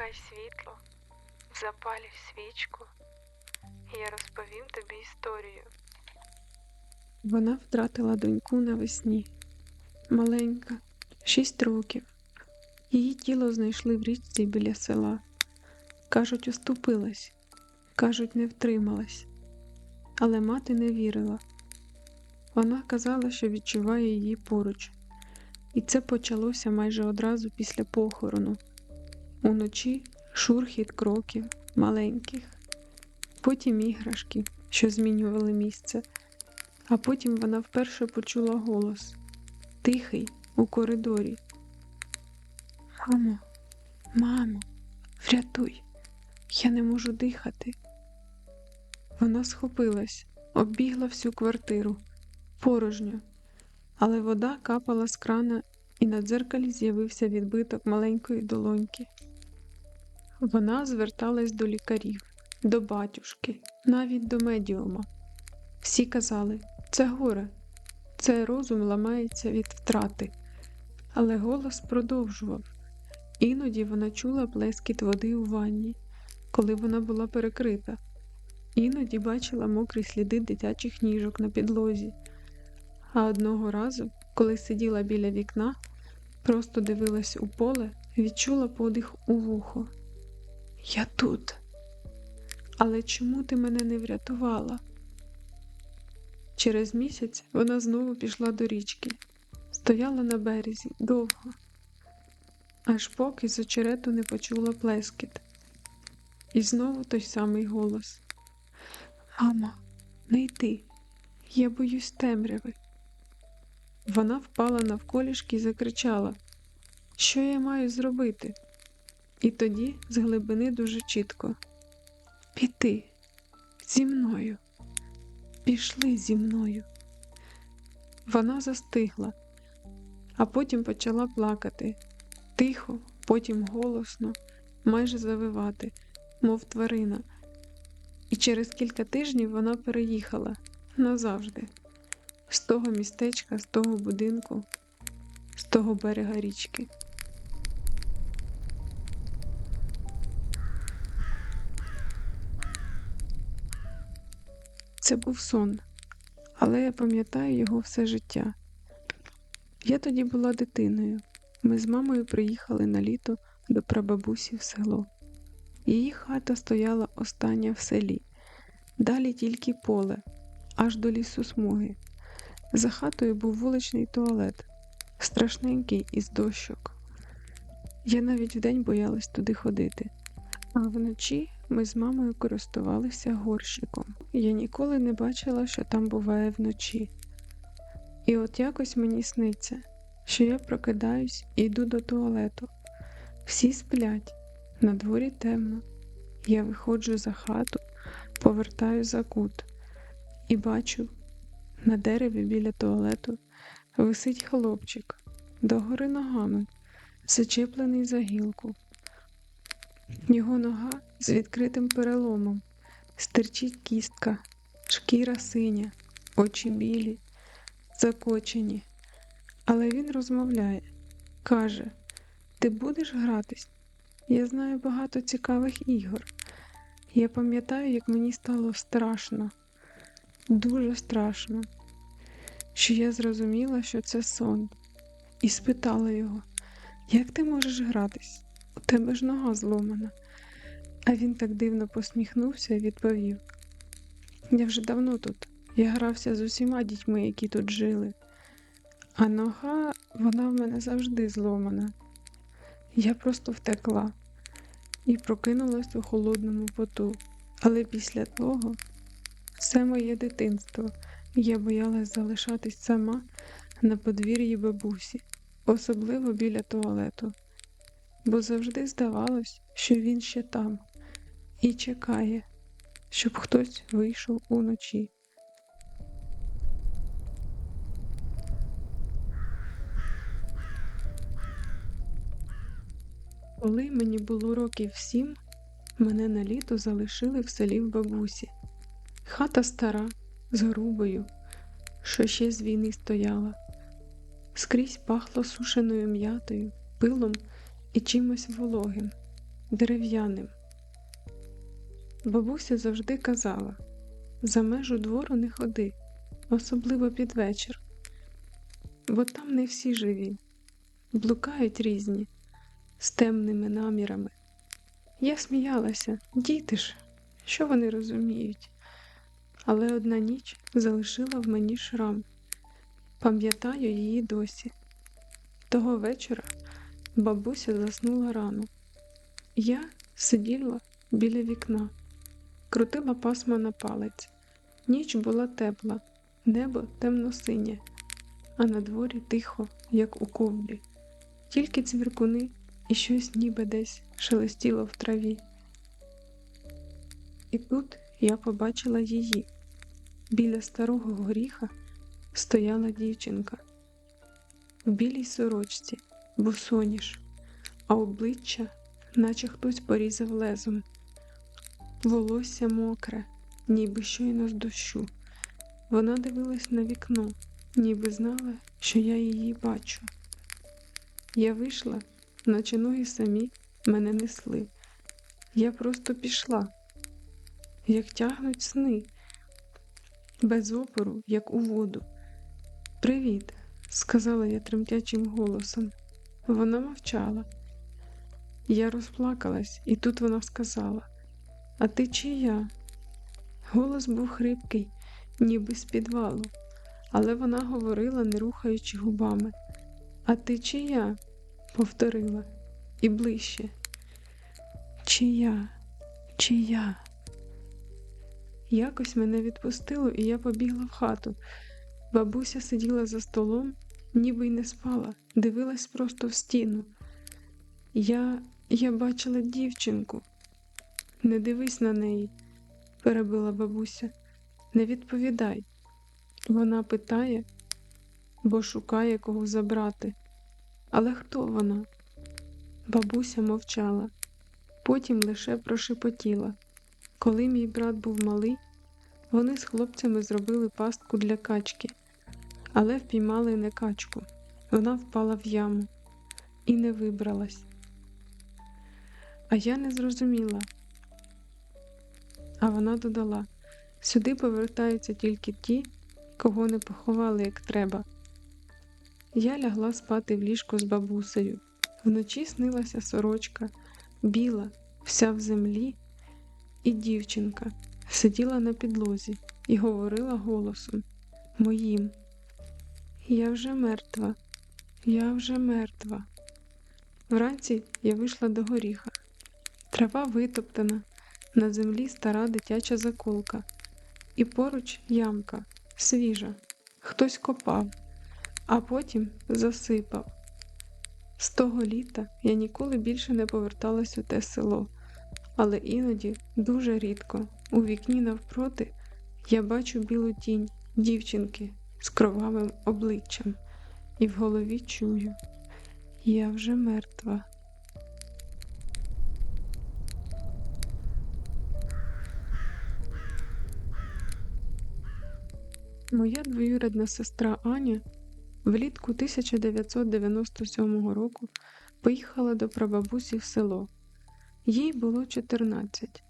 Вмикай світло, запалюй свічку, і я розповім тобі історію. Вона втратила доньку навесні. Маленька, шість років. Її тіло знайшли в річці біля села. Кажуть, уступилась, кажуть, не втрималась. Але мати не вірила. Вона казала, що відчуває її поруч. І це почалося майже одразу після похорону. Уночі шурхіт кроків маленьких, потім іграшки, що змінювали місце. А потім вона вперше почула голос тихий у коридорі. Мамо, мамо, врятуй, я не можу дихати. Вона схопилась, оббігла всю квартиру, порожньо, але вода капала з крана, і на дзеркалі з'явився відбиток маленької долоньки. Вона зверталась до лікарів, до батюшки, навіть до медіума. Всі казали, це горе, це розум ламається від втрати. Але голос продовжував. Іноді вона чула плескіт води у ванні, коли вона була перекрита. Іноді бачила мокрі сліди дитячих ніжок на підлозі. А одного разу, коли сиділа біля вікна, просто дивилась у поле, відчула подих у вухо. Я тут. Але чому ти мене не врятувала? Через місяць вона знову пішла до річки, стояла на березі довго, аж поки з очерету не почула плескіт. І знову той самий голос: Мамо, не йди, я боюсь темряви. Вона впала навколішки і закричала: Що я маю зробити? І тоді з глибини дуже чітко: Піти зі мною. Пішли зі мною. Вона застигла, а потім почала плакати тихо, потім голосно, майже завивати, мов тварина. І через кілька тижнів вона переїхала назавжди, з того містечка, з того будинку, з того берега річки. Це був сон, але я пам'ятаю його все життя. Я тоді була дитиною. Ми з мамою приїхали на літо до прабабусі в село. Її хата стояла остання в селі, далі тільки поле, аж до лісу смуги. За хатою був вуличний туалет, страшненький із дощок. Я навіть вдень боялась туди ходити, а вночі ми з мамою користувалися горщиком. Я ніколи не бачила, що там буває вночі. І от якось мені сниться, що я прокидаюсь і йду до туалету. Всі сплять, на дворі темно. Я виходжу за хату, повертаю за кут і бачу, на дереві біля туалету висить хлопчик догори ногами, зачеплений за гілку. Його нога з відкритим переломом, стирчить кістка, шкіра синя, очі білі, закочені. Але він розмовляє, каже: Ти будеш гратись? Я знаю багато цікавих ігор. Я пам'ятаю, як мені стало страшно, дуже страшно, що я зрозуміла, що це сон, і спитала його, як ти можеш гратись? У тебе ж нога зломана. А він так дивно посміхнувся і відповів: Я вже давно тут, я грався з усіма дітьми, які тут жили, а нога, вона в мене завжди зломана. Я просто втекла і прокинулась у холодному поту. Але після того все моє дитинство я боялась залишатись сама на подвір'ї бабусі, особливо біля туалету, бо завжди здавалось, що він ще там і чекає, щоб хтось вийшов уночі. Коли мені було років сім, мене на літо залишили в селі в бабусі. Хата стара, з грубою, що ще з війни стояла. Скрізь пахло сушеною м'ятою, пилом і чимось вологим. дерев'яним. Бабуся завжди казала за межу двору не ходи, особливо під вечір, бо там не всі живі, блукають різні, з темними намірами. Я сміялася, діти ж, що вони розуміють? Але одна ніч залишила в мені шрам. Пам'ятаю її досі. Того вечора бабуся заснула рано. Я сиділа біля вікна, крутила пасма на палець. Ніч була тепла, небо темно-синє, а на дворі тихо, як у ковлі. Тільки цвіркуни і щось ніби десь шелестіло в траві. І тут я побачила її. Біля старого горіха стояла дівчинка в білій сорочці, босоніж, а обличчя, наче хтось порізав лезом, волосся мокре, ніби щойно з дощу. Вона дивилась на вікно, ніби знала, що я її бачу. Я вийшла, наче ноги самі мене несли. Я просто пішла, як тягнуть сни, без опору, як у воду. Привіт, сказала я тремтячим голосом. Вона мовчала. Я розплакалась, і тут вона сказала: А ти чия? Голос був хрипкий, ніби з підвалу, але вона говорила, не рухаючи губами. А ти чия? повторила і ближче. Чия, чия? Якось мене відпустило, і я побігла в хату. Бабуся сиділа за столом, ніби й не спала, дивилась просто в стіну. Я я бачила дівчинку. Не дивись на неї, перебила бабуся. Не відповідай. Вона питає, бо шукає кого забрати. Але хто вона? Бабуся мовчала, потім лише прошепотіла. Коли мій брат був малий, вони з хлопцями зробили пастку для качки, але впіймали не качку. Вона впала в яму і не вибралась. А я не зрозуміла. А вона додала: сюди повертаються тільки ті, кого не поховали як треба. Я лягла спати в ліжко з бабусею. Вночі снилася сорочка, біла, вся в землі, і дівчинка сиділа на підлозі і говорила голосом моїм. Я вже мертва, я вже мертва. Вранці я вийшла до горіха. Трава витоптана, на землі стара дитяча заколка, і поруч ямка, свіжа, хтось копав, а потім засипав. З того літа я ніколи більше не поверталась у те село, але іноді, дуже рідко, у вікні навпроти я бачу білу тінь дівчинки з кровавим обличчям, і в голові чую я вже мертва. Моя двоюрідна сестра Аня влітку 1997 року поїхала до прабабусі в село. Їй було 14,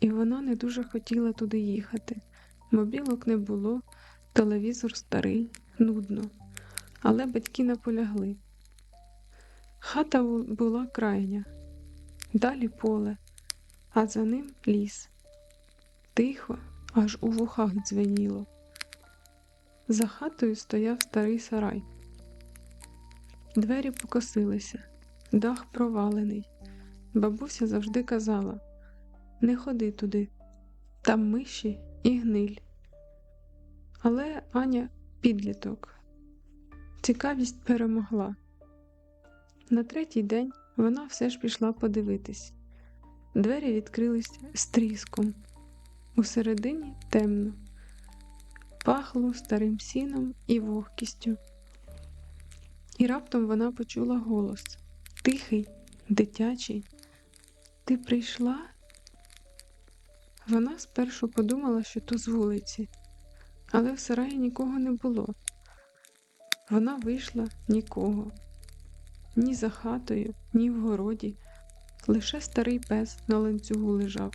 і вона не дуже хотіла туди їхати. Мобілок не було, телевізор старий, нудно, але батьки наполягли. Хата була крайня, далі поле, а за ним ліс. Тихо, аж у вухах дзвеніло. За хатою стояв старий сарай. Двері покосилися, дах провалений. Бабуся завжди казала не ходи туди, там миші і гниль. Але Аня підліток. Цікавість перемогла. На третій день вона все ж пішла подивитись. Двері відкрились з тріском. Усередині темно, пахло старим сіном і вогкістю. І раптом вона почула голос тихий, дитячий. Ти прийшла? Вона спершу подумала, що то з вулиці, але в сараї нікого не було. Вона вийшла нікого, ні за хатою, ні в городі, Лише старий пес на ланцюгу лежав,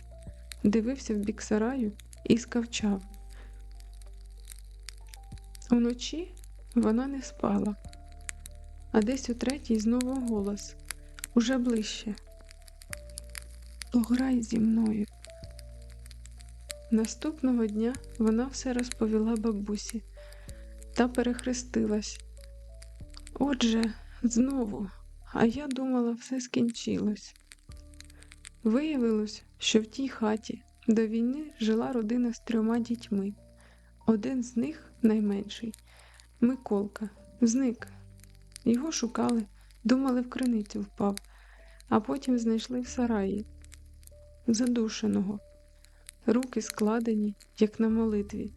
дивився в бік сараю і скавчав. Уночі вона не спала, а десь у третій знову голос уже ближче. Пограй зі мною. Наступного дня вона все розповіла бабусі та перехрестилась. Отже, знову, а я думала, все скінчилось. Виявилось, що в тій хаті до війни жила родина з трьома дітьми. Один з них, найменший, Миколка, зник. Його шукали, думали, в криницю впав, а потім знайшли в сараї, задушеного, руки складені, як на молитві,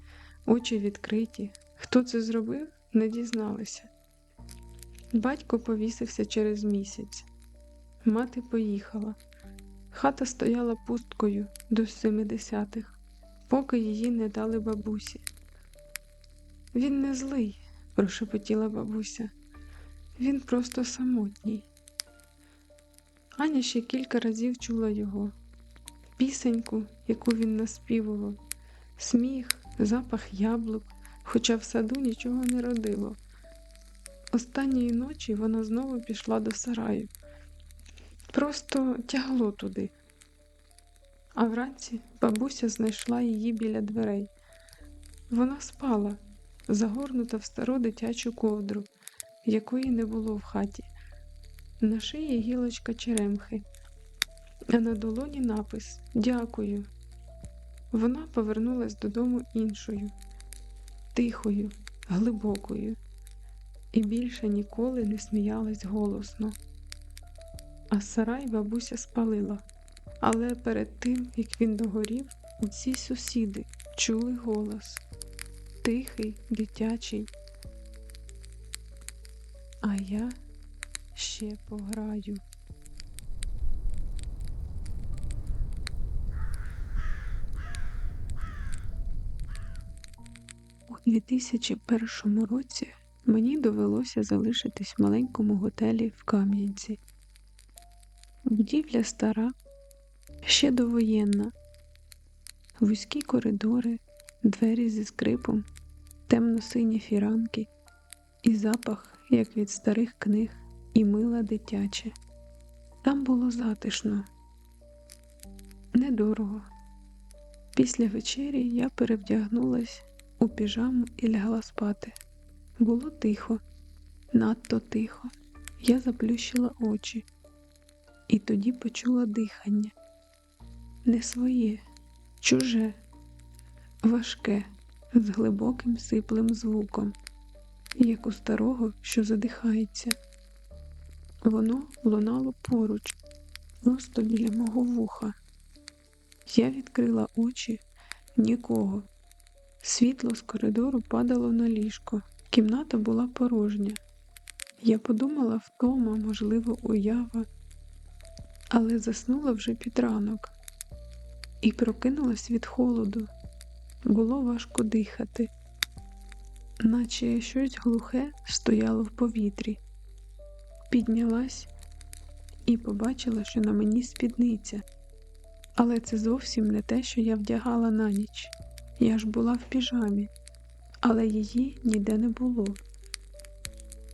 очі відкриті. Хто це зробив, не дізналися. Батько повісився через місяць. Мати поїхала. Хата стояла пусткою до 70-х, поки її не дали бабусі. Він не злий, прошепотіла бабуся. Він просто самотній. Аня ще кілька разів чула його, пісеньку, яку він наспівував, сміх, запах яблук, хоча в саду нічого не родило. Останньої ночі вона знову пішла до сараю. Просто тягло туди. А вранці бабуся знайшла її біля дверей. Вона спала, загорнута в стару дитячу ковдру, якої не було в хаті. На шиї гілочка черемхи, а на долоні напис Дякую. Вона повернулась додому іншою, тихою, глибокою, і більше ніколи не сміялась голосно. А сарай бабуся спалила. Але перед тим, як він догорів, усі сусіди чули голос тихий, дитячий. А я ще пограю. 2001 році мені довелося залишитись в маленькому готелі в Кам'янці. Будівля стара, ще довоєнна, вузькі коридори, двері зі скрипом, темно-сині фіранки і запах, як від старих книг, і мила дитяче. Там було затишно, недорого. Після вечері я перевдягнулась у піжаму і лягла спати. Було тихо, надто тихо. Я заплющила очі і тоді почула дихання не своє, чуже, важке, з глибоким сиплим звуком, як у старого, що задихається. Воно лунало поруч, просто біля мого вуха. Я відкрила очі нікого. Світло з коридору падало на ліжко, кімната була порожня. Я подумала втома, можливо, уява, але заснула вже під ранок і прокинулась від холоду. Було важко дихати, наче щось глухе стояло в повітрі. Піднялась і побачила, що на мені спідниця, але це зовсім не те, що я вдягала на ніч. Я ж була в піжамі, але її ніде не було.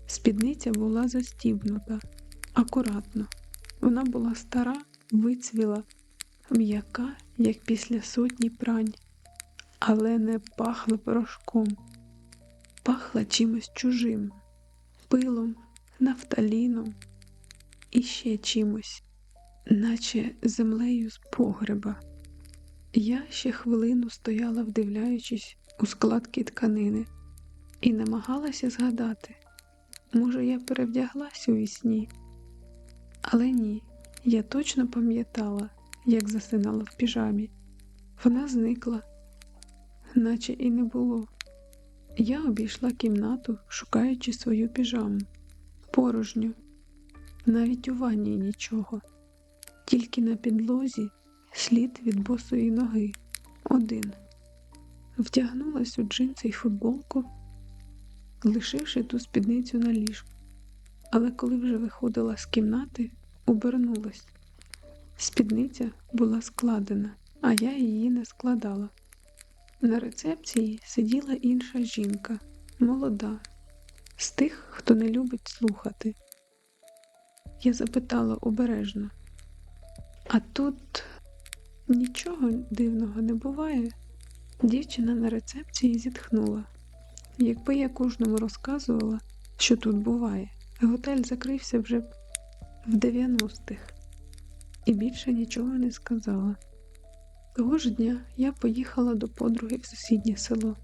Спідниця була застібнута, акуратно. Вона була стара, вицвіла, м'яка, як після сотні прань, але не пахла порошком, пахла чимось чужим, пилом, нафталіном і ще чимось, наче землею з погреба. Я ще хвилину стояла, вдивляючись у складки тканини, і намагалася згадати, може, я перевдяглась у вісні. Але ні, я точно пам'ятала, як засинала в піжамі. Вона зникла, наче і не було. Я обійшла кімнату, шукаючи свою піжаму, порожню, навіть у ванні нічого, тільки на підлозі слід від босої ноги один. Вдягнулась у джинси й футболку, лишивши ту спідницю на ліжку. Але коли вже виходила з кімнати, обернулась. Спідниця була складена, а я її не складала. На рецепції сиділа інша жінка, молода, з тих, хто не любить слухати. Я запитала обережно, а тут нічого дивного не буває. Дівчина на рецепції зітхнула. Якби я кожному розказувала, що тут буває, готель закрився вже в 90-х і більше нічого не сказала. Того ж дня я поїхала до подруги в сусіднє село.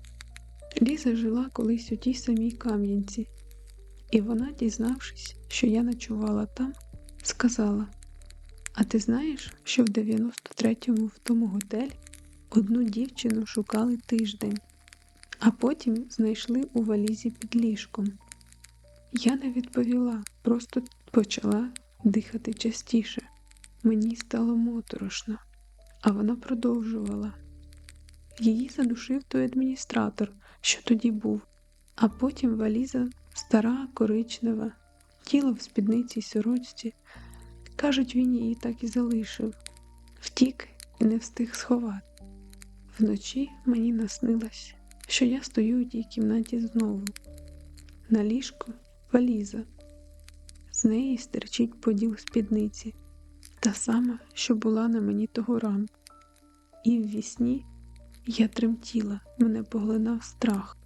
Ліза жила колись у тій самій Кам'янці, і вона, дізнавшись, що я ночувала там, сказала: А ти знаєш, що в 93-му в тому готелі одну дівчину шукали тиждень, а потім знайшли у валізі під ліжком. Я не відповіла, просто почала дихати частіше. Мені стало моторошно, а вона продовжувала. Її задушив той адміністратор, що тоді був, а потім валіза стара, коричнева, тіло в спідниці й сорочці. Кажуть, він її так і залишив, втік і не встиг сховати. Вночі мені наснилось, що я стою у тій кімнаті знову. На ліжку валіза. З неї стерчить поділ спідниці, та сама, що була на мені того ранку. І в вісні я тремтіла, мене поглинав страх.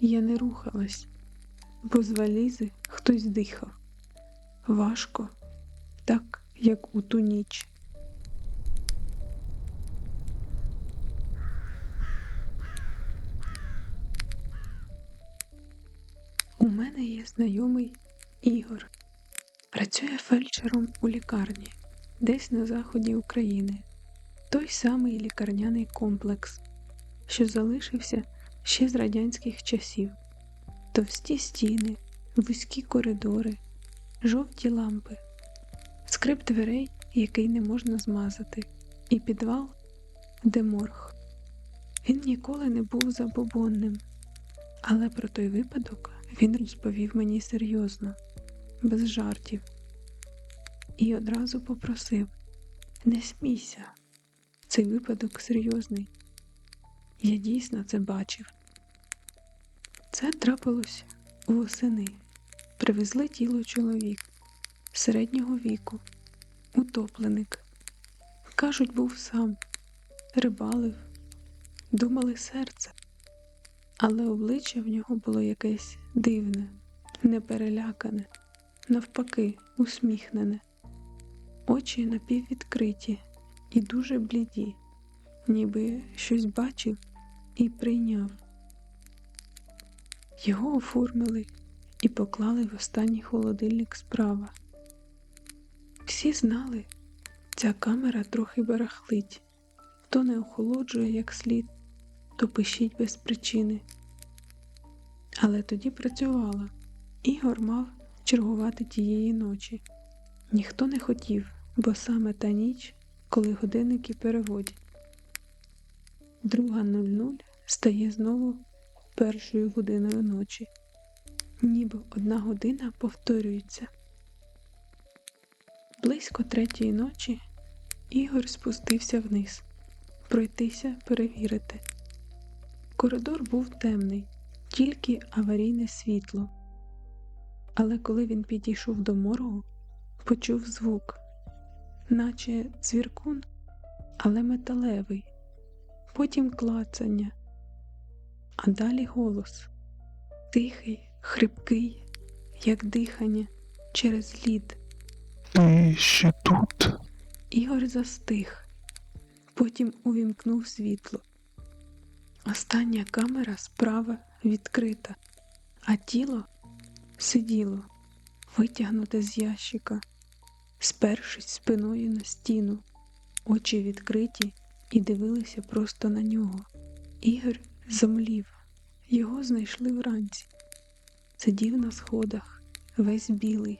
Я не рухалась, бо з валізи хтось дихав. Важко, так, як у ту ніч. У мене є знайомий Ігор. Працює фельдшером у лікарні, десь на заході України. Той самий лікарняний комплекс, що залишився ще з радянських часів. Товсті стіни, вузькі коридори, жовті лампи, скрип дверей, який не можна змазати, і підвал, де морг. Він ніколи не був забобонним, але про той випадок він розповів мені серйозно, без жартів, і одразу попросив: не смійся, цей випадок серйозний. Я дійсно це бачив. Це трапилось восени. Привезли тіло чоловік середнього віку, утопленик. Кажуть, був сам, рибалив, думали серце, але обличчя в нього було якесь дивне, неперелякане, навпаки, усміхнене, очі напіввідкриті і дуже бліді, ніби щось бачив і прийняв. Його оформили і поклали в останній холодильник справа. Всі знали, ця камера трохи барахлить, то не охолоджує як слід, то пишіть без причини. Але тоді працювала, Ігор мав чергувати тієї ночі. Ніхто не хотів, бо саме та ніч, коли годинники переводять. Друга 00 стає знову першою годиною ночі, ніби одна година повторюється. Близько третьої ночі Ігор спустився вниз, пройтися перевірити. Коридор був темний, тільки аварійне світло. Але коли він підійшов до моргу, почув звук, наче цвіркун, але металевий, потім клацання, а далі голос тихий, хрипкий, як дихання через лід. Ти ще тут? Ігор застиг, потім увімкнув світло. Остання камера справа відкрита, а тіло сиділо, витягнуте з ящика, спершись спиною на стіну, очі відкриті і дивилися просто на нього. Ігор зомлів, його знайшли вранці. Сидів на сходах, весь білий,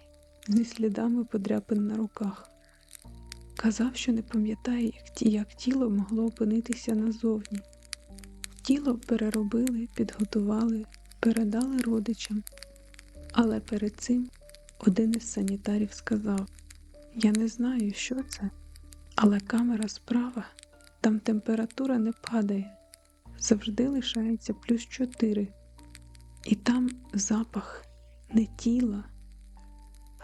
зі слідами подряпин на руках. Казав, що не пам'ятає, як, як тіло могло опинитися назовні. Тіло переробили, підготували, передали родичам. Але перед цим один із санітарів сказав: Я не знаю, що це, але камера справа, там температура не падає, завжди лишається плюс 4. І там запах не тіла,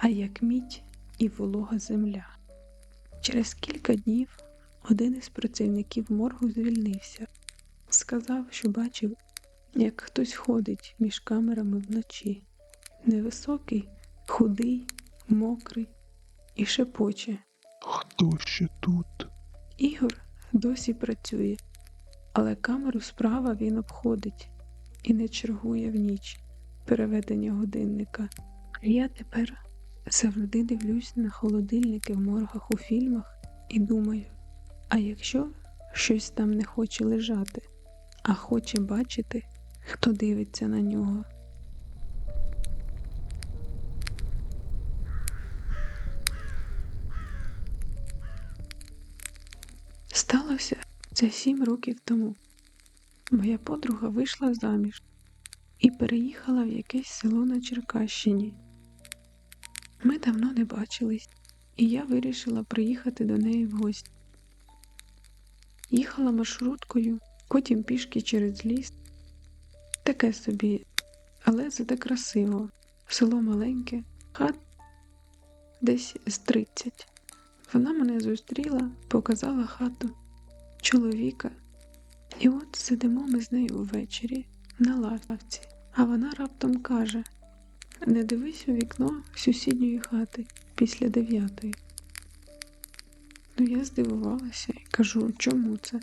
а як мідь і волога земля. Через кілька днів один із працівників моргу звільнився, сказав, що бачив, як хтось ходить між камерами вночі. Невисокий, худий, мокрий і шепоче. Хто ще тут? Ігор досі працює, але камеру справа він обходить і не чергує в ніч переведення годинника. Я тепер завжди дивлюсь на холодильники в моргах у фільмах і думаю: а якщо щось там не хоче лежати, а хоче бачити, хто дивиться на нього. Сталося це сім років тому. Моя подруга вийшла заміж і переїхала в якесь село на Черкащині. Ми давно не бачились, і я вирішила приїхати до неї в гості. Їхала маршруткою, потім пішки через ліс. Таке собі, але зате красиво. Село маленьке, хат десь з 30. Вона мене зустріла, показала хату, чоловіка. І от сидимо ми з нею ввечері на лавці, а вона раптом каже: Не дивись у вікно сусідньої хати після дев'ятої. Ну, я здивувалася і кажу, чому це?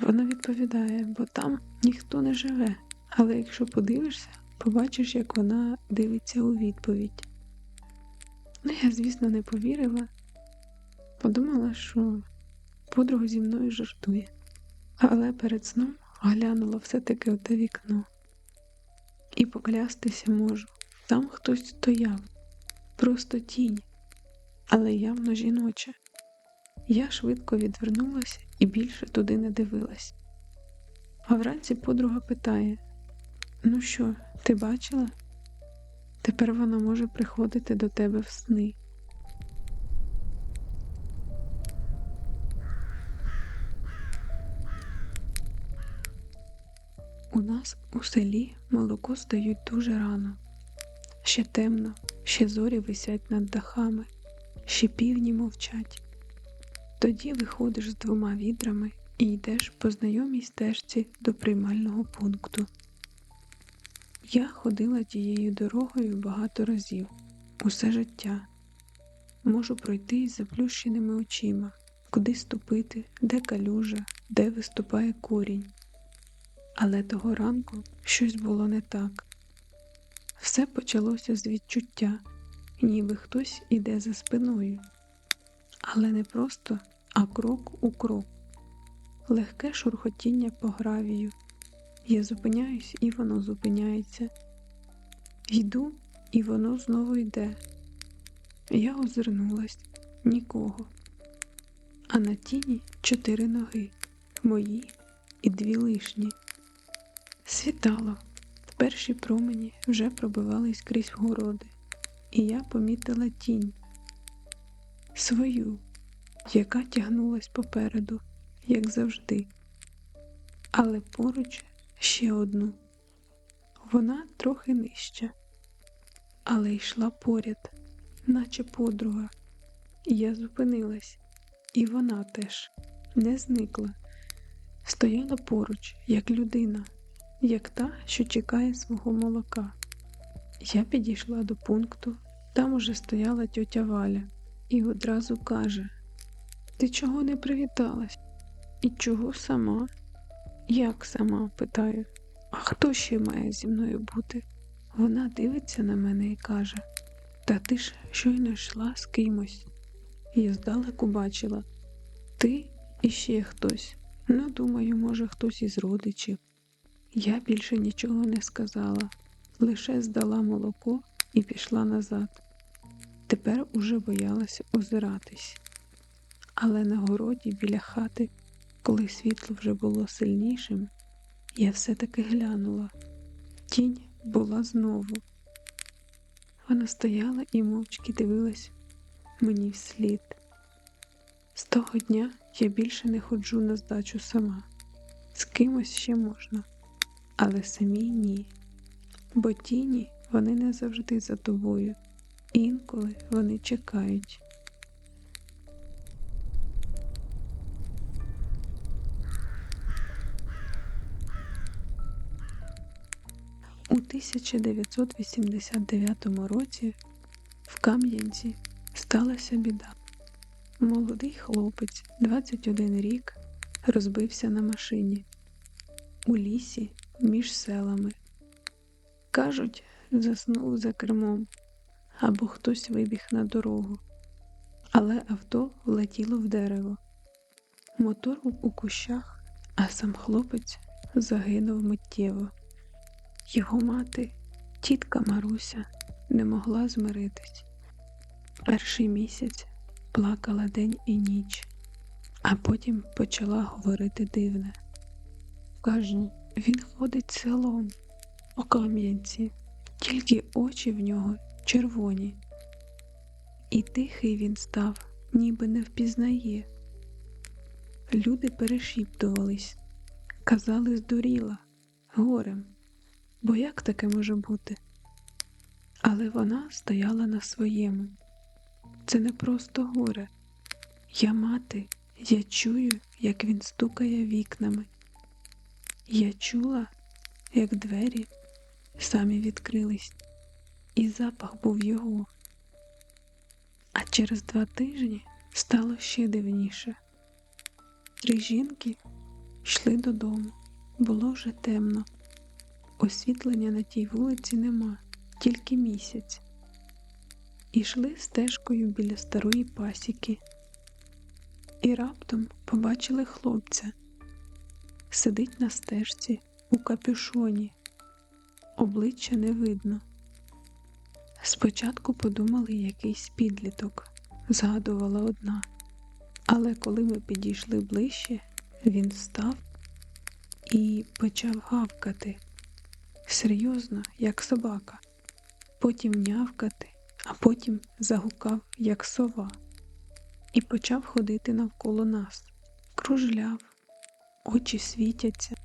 Вона відповідає, бо там ніхто не живе, але якщо подивишся, побачиш, як вона дивиться у відповідь. Ну, я, звісно, не повірила, подумала, що подруга зі мною жартує, але перед сном глянула все-таки в те вікно. І поклястися можу, там хтось стояв, просто тінь, але явно жіноча. Я швидко відвернулася і більше туди не дивилась. А вранці подруга питає: Ну що, ти бачила? Тепер вона може приходити до тебе в сни. У нас у селі молоко здають дуже рано. Ще темно, ще зорі висять над дахами, ще півні мовчать. Тоді виходиш з двома відрами і йдеш по знайомій стежці до приймального пункту. Я ходила тією дорогою багато разів, усе життя. Можу пройти із заплющеними очима, куди ступити, де калюжа, де виступає корінь. Але того ранку щось було не так. Все почалося з відчуття, ніби хтось іде за спиною. Але не просто, а крок у крок. Легке шурхотіння по гравію. Я зупиняюсь, і воно зупиняється. Йду, і воно знову йде. Я озирнулась нікого. А на тіні чотири ноги, мої і дві лишні. Світало, перші промені вже пробивались крізь городи, і я помітила тінь свою, яка тягнулась попереду, як завжди, але поруч ще одну. Вона трохи нижча, але йшла поряд, наче подруга. Я зупинилась, і вона теж не зникла, стояла поруч, як людина, як та, що чекає свого молока. Я підійшла до пункту, там уже стояла тьотя Валя і одразу каже: Ти чого не привіталась? І чого сама? Як сама? питаю. А хто ще має зі мною бути? Вона дивиться на мене і каже: Та ти ж щойно йшла з кимось. Я здалеку бачила ти і ще хтось. Ну, думаю, може, хтось із родичів. Я більше нічого не сказала, лише здала молоко і пішла назад. Тепер уже боялася озиратись. Але на городі біля хати, коли світло вже було сильнішим, я все-таки глянула. Тінь була знову. Вона стояла і мовчки дивилась мені вслід. З того дня я більше не ходжу на здачу сама. З кимось ще можна, але самій ні. Бо тіні вони не завжди за тобою, інколи вони чекають. У 1989 році в Кам'янці сталася біда. Молодий хлопець, 21 рік, розбився на машині у лісі між селами. Кажуть, заснув за кермом або хтось вибіг на дорогу, але авто влетіло в дерево. Мотор у кущах, а сам хлопець загинув миттєво. Його мати, тітка Маруся, не могла змиритись. Перший місяць плакала день і ніч, а потім почала говорити дивне. Каже, він ходить селом по Кам'янці, тільки очі в нього червоні. І тихий він став, ніби не впізнає. Люди перешіптувались, казали, здуріла горем, бо як таке може бути? Але вона стояла на своєму. Це не просто горе. Я мати, я чую, як він стукає вікнами. Я чула, як двері самі відкрились, і запах був його. А через два тижні стало ще дивніше. Три жінки йшли додому, було вже темно. Освітлення на тій вулиці нема, тільки місяць. Ішли стежкою біля старої пасіки. І раптом побачили хлопця. Сидить на стежці у капюшоні, обличчя не видно. Спочатку подумали якийсь підліток, згадувала одна. Але коли ми підійшли ближче, він став і почав гавкати. Серйозно, як собака, потім нявкати, а потім загукав, як сова, і почав ходити навколо нас, кружляв, очі світяться,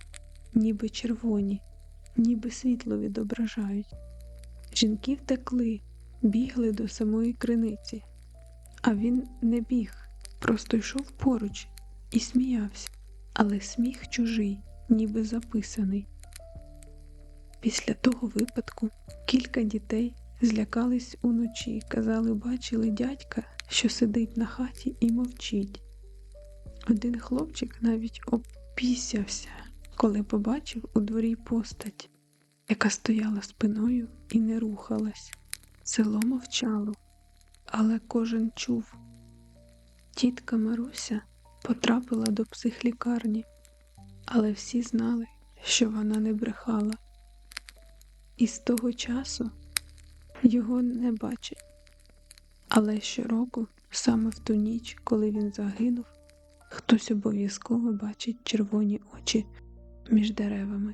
ніби червоні, ніби світло відображають. Жінки втекли, бігли до самої криниці, а він не біг, просто йшов поруч і сміявся, але сміх чужий, ніби записаний. Після того випадку кілька дітей злякались уночі, казали, бачили дядька, що сидить на хаті і мовчить. Один хлопчик навіть опісявся, коли побачив у дворі постать, яка стояла спиною і не рухалась. Село мовчало, але кожен чув. Тітка Маруся потрапила до психлікарні, але всі знали, що вона не брехала. І з того часу його не бачать. Але щороку, саме в ту ніч, коли він загинув, хтось обов'язково бачить червоні очі між деревами.